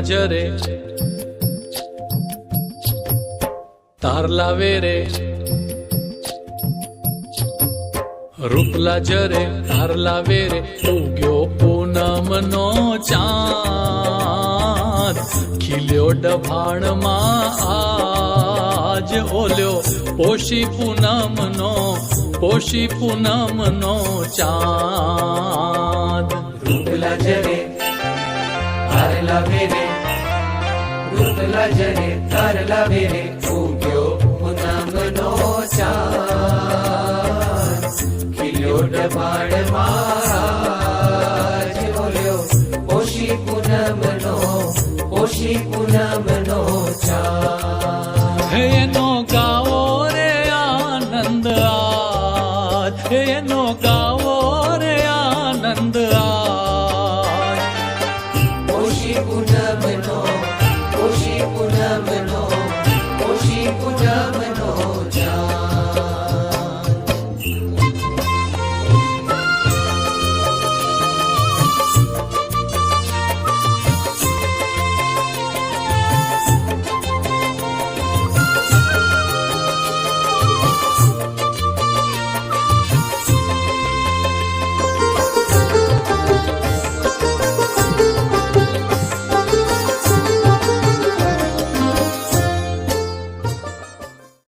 જરે તારલા વેરે રૂપલા જરે તારલા વેરે ઉગ્યો પૂનમનો ચાંદ. ખીલ્યો ડભાણમાં આજ ઓલ્યો પોષી પૂનમનો પોષી પૂનમનો ચાંદ. રૂપલા જરે તારલા વેરે ઉર્લા જરે તારલા વેરે ઉગ્યો મુનામનો ચાર ખીલ્યો ડબાણમાં બોલ્યો ઓશી પૂનમનો ઓશી પૂનમનો ચાર એનો ગાવો puja melo, oshi puja melo.